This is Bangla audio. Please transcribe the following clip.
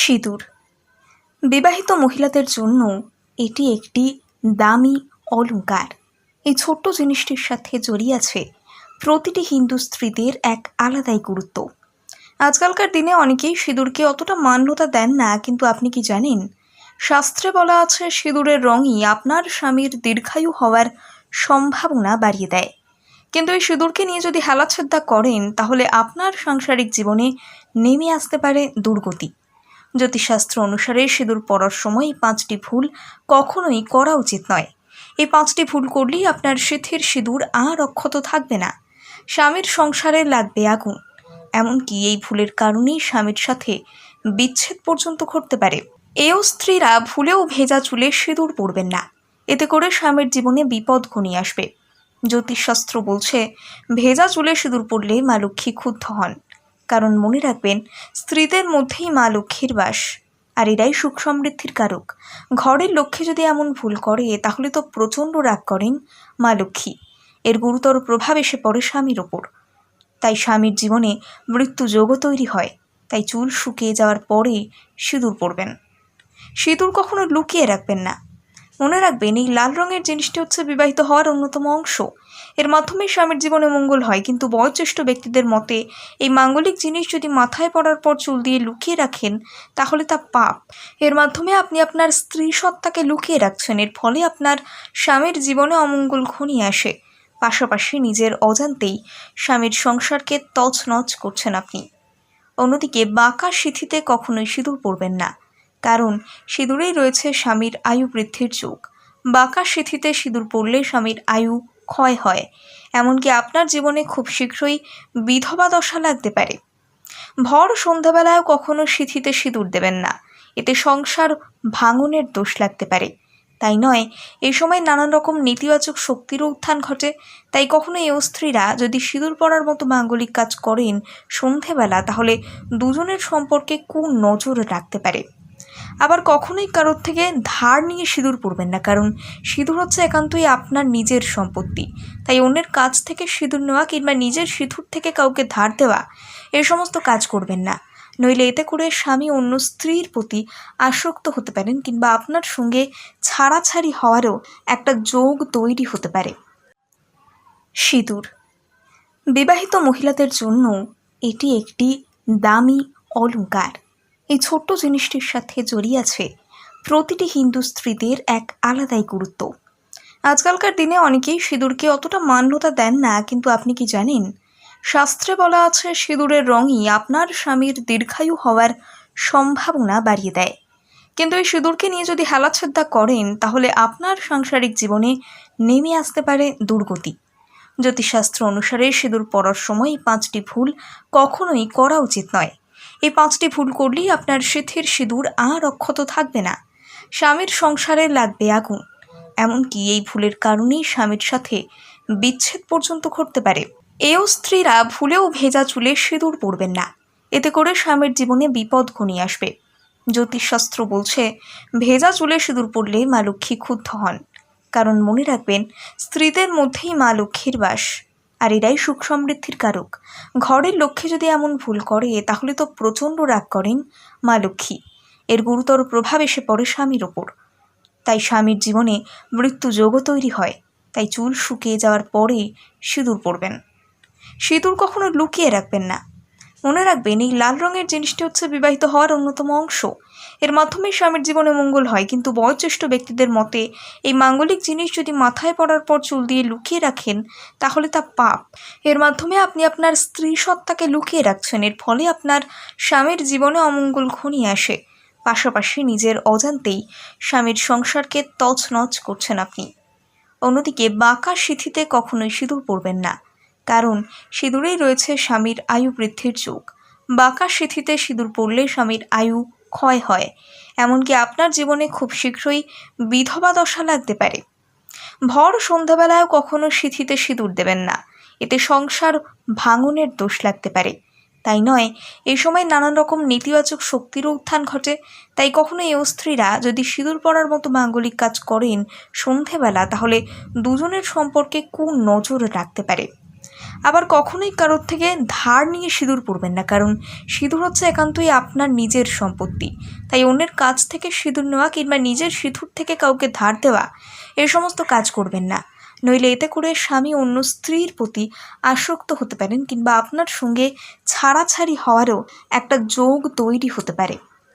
সিঁদুর। বিবাহিত মহিলাদের জন্য এটি একটি দামি অলংকার এই ছোট্ট জিনিসটির সাথে জড়িয়ে আছে প্রতিটি হিন্দু স্ত্রীদের এক আলাদাই গুরুত্ব। আজকালকার দিনে অনেকেই সিঁদুরকে অতটা মান্যতা দেন না, কিন্তু আপনি কি জানেন? শাস্ত্রে বলা আছে, সিঁদুরের রঙই আপনার স্বামীর দীর্ঘায়ু হওয়ার সম্ভাবনা বাড়িয়ে দেয়। কিন্তু এই সিঁদুরকে নিয়ে যদি হেলাচ্ছেদ্দা করেন, তাহলে আপনার সাংসারিক জীবনে নেমে আসতে পারে দুর্গতি। জ্যোতিষশাস্ত্র অনুসারে সিঁদুর পরার সময় পাঁচটি ভুল কখনোই করা উচিত নয়। এই পাঁচটি ভুল করলেই আপনার সিথির সিঁদুর আর অক্ষত থাকবে না। স্বামীর সংসারে লাগবে আগুন। এমনকি এই ভুলের কারণেই স্বামীর সাথে বিচ্ছেদ পর্যন্ত ঘটতে পারে। এও স্ত্রীরা ভুলেও ভেজা চুলে সিঁদুর পরবেন না। এতে করে স্বামীর জীবনে বিপদ ঘনিয়ে আসবে। জ্যোতিষশাস্ত্র বলছে, ভেজা চুলে সিঁদুর পড়লে মা লক্ষ্মী ক্ষুব্ধ হন। কারণ মনে রাখবেন, স্ত্রীদের মধ্যেই মা লক্ষ্মীর বাস, আর এরাই সুখ সমৃদ্ধির কারক। ঘরের লক্ষ্মী যদি এমন ভুল করে, তাহলে তো প্রচণ্ড রাগ করেন মা লক্ষ্মী। এর গুরুতর প্রভাব এসে পড়ে স্বামীর ওপর। তাই স্বামীর জীবনে মৃত্যু যোগও তৈরি হয়, তাই চুল শুকিয়ে যাওয়ার পরে সিঁদুর পরবেন। সিঁদুর কখনো লুকিয়ে রাখবেন না মনে রাখবেন, এই লাল রঙের জিনিসটি হচ্ছে বিবাহিত হওয়ার অন্যতম অংশ। এর মাধ্যমে স্বামীর জীবনে মঙ্গল হয়, কিন্তু বয়োজ্যেষ্ঠ ব্যক্তিদের মতে, এই মাঙ্গলিক জিনিস যদি মাথায় পড়ার পর চুল দিয়ে লুকিয়ে রাখেন, তাহলে তা পাপ। এর মাধ্যমে আপনি আপনার স্ত্রী সত্তাকে লুকিয়ে রাখছেন, এর ফলে আপনার স্বামীর জীবনে অমঙ্গল ঘনিয়ে আসে। পাশাপাশি নিজের অজান্তেই স্বামীর সংসারকে তছনছ করছেন আপনি। অন্যদিকে বাঁকা সিথিতে কখনোই সিঁদুর পরবেন না। কারণ সিঁদুরেই রয়েছে স্বামীর আয়ু বৃদ্ধির যোগ। বাঁকা সিথিতে সিঁদুর পড়লে স্বামীর আয়ু ক্ষয় হয়। এমনকি আপনার জীবনে খুব শীঘ্রই বিধবা দশা লাগতে পারে। ভর সন্ধ্যাবেলায়ও কখনো সিথিতে সিঁদুর দেবেন না। এতে সংসার ভাঙনের দোষ লাগতে পারে। তাই নয়, এই সময় নানান রকম নেতিবাচক শক্তিরও উত্থান ঘটে। তাই কখনো এই স্ত্রীরা যদি সিঁদুর পড়ার মতো মাঙ্গলিক কাজ করেন সন্ধেবেলা তাহলে দুজনের সম্পর্কে কু নজর রাখতে পারে। আবার কখনোই কারোর থেকে ধার নিয়ে সিঁদুর পরবেন না, কারণ সিঁদুর হচ্ছে একান্তই আপনার নিজের সম্পত্তি। তাই অন্যের কাছ থেকে সিঁদুর নেওয়া কিংবা নিজের সিঁদুর থেকে কাউকে ধার দেওয়া, এ সমস্ত কাজ করবেন না। নইলে এতে করে স্বামী অন্য স্ত্রীর প্রতি আসক্ত হতে পারেন কিংবা আপনার সঙ্গে ছাড়াছাড়ি হওয়ারও একটা যোগ তৈরি হতে পারে। সিঁদুর। বিবাহিত মহিলাদের জন্য এটি একটি দামি অলংকার এই ছোট্ট জিনিসটির সাথে জড়িয়ে আছে প্রতিটি হিন্দু স্ত্রীদের এক আলাদাই গুরুত্ব। আজকালকার দিনে অনেকেই সিঁদুরকে অতটা মান্যতা দেন না, কিন্তু আপনি কি জানেন? শাস্ত্রে বলা আছে, সিঁদুরের রঙই আপনার স্বামীর দীর্ঘায়ু হওয়ার সম্ভাবনা বাড়িয়ে দেয়। কিন্তু এই সিঁদুরকে নিয়ে যদি হেলাচ্ছেদ্দা করেন, তাহলে আপনার সাংসারিক জীবনে নেমে আসতে পারে দুর্গতি। জ্যোতিষশাস্ত্র অনুসারে সিঁদুর পরার সময় পাঁচটি ভুল কখনোই করা উচিত নয়। এই পাঁচটি ভুল করলেই আপনার সিথির সিঁদুর আর অক্ষত থাকবে না। স্বামীর সংসারে লাগবে আগুন। এমনকি এই ভুলের কারণেই স্বামীর সাথে বিচ্ছেদ পর্যন্ত ঘটতে পারে। এও স্ত্রীরা ভুলেও ভেজা চুলে সিঁদুর পরবেন না। এতে করে স্বামীর জীবনে বিপদ ঘনিয়ে আসবে। জ্যোতিষশাস্ত্র বলছে, ভেজা চুলে সিঁদুর পড়লে মা লক্ষ্মী ক্ষুব্ধ হন। কারণ মনে রাখবেন, স্ত্রীদের মধ্যেই মা লক্ষ্মীর বাস। আর এরাই সুখ সমৃদ্ধির কারক। ঘরের লক্ষ্যে যদি এমন ভুল করে, তাহলে তো প্রচণ্ড রাগ করেন মা লক্ষ্মী। এর গুরুতর প্রভাব এসে পড়ে স্বামীর ওপর। তাই স্বামীর জীবনে মৃত্যু যোগও তৈরি হয়, তাই চুল শুকিয়ে যাওয়ার পরে সিঁদুর পড়বেন সিঁদুর কখনো লুকিয়ে রাখবেন না মনে রাখবেন, এই লাল রঙের জিনিসটি হচ্ছে বিবাহিত হওয়ার অন্যতম অংশ। এর মাধ্যমে স্বামীর জীবনে মঙ্গল হয়, কিন্তু বয়োজ্যেষ্ঠ ব্যক্তিদের মতে, এই মাঙ্গলিক জিনিস যদি মাথায় পড়ার পর চুল দিয়ে লুকিয়ে রাখেন, তাহলে তা পাপ। এর মাধ্যমে আপনি আপনার স্ত্রী সত্তাকে লুকিয়ে রাখছেন, এর ফলে আপনার স্বামীর জীবনে অমঙ্গল ঘনিয়ে আসে। পাশাপাশি নিজের অজান্তেই স্বামীর সংসারকে তছনছ করছেন আপনি। অন্যদিকে বাঁকা সিথিতে কখনোই সিঁদুর পরবেন না। কারণ সিঁদুরেই রয়েছে স্বামীর আয়ু বৃদ্ধির যোগ। বাঁকা সিথিতে সিঁদুর পড়লে স্বামীর আয়ু ক্ষয় হয়। এমনকি আপনার জীবনে খুব শীঘ্রই বিধবা দশা লাগতে পারে। ভর সন্ধ্যাবেলায়ও কখনো সিথিতে সিঁদুর দেবেন না। এতে সংসার ভাঙনের দোষ লাগতে পারে। তাই নয় এই সময় নানান রকম নেতিবাচক শক্তিরও উত্থান ঘটে। তাই কখনো এই স্ত্রীরা যদি সিঁদুর পড়ার মতো মাঙ্গলিক কাজ করেন সন্ধেবেলা তাহলে দুজনের সম্পর্কে কু নজর রাখতে পারে। আবার কখনোই কারোর থেকে ধার নিয়ে সিঁদুর পরবেন না, কারণ সিঁদুর হচ্ছে একান্তই আপনার নিজের সম্পত্তি। তাই অন্যের কাছ থেকে সিঁদুর নেওয়া কিংবা নিজের সিঁদুর থেকে কাউকে ধার দেওয়া, এ সমস্ত কাজ করবেন না। নইলে এতে করে স্বামী অন্য স্ত্রীর প্রতি আসক্ত হতে পারেন কিংবা আপনার সঙ্গে ছাড়াছাড়ি হওয়ারও একটা যোগ তৈরি হতে পারে।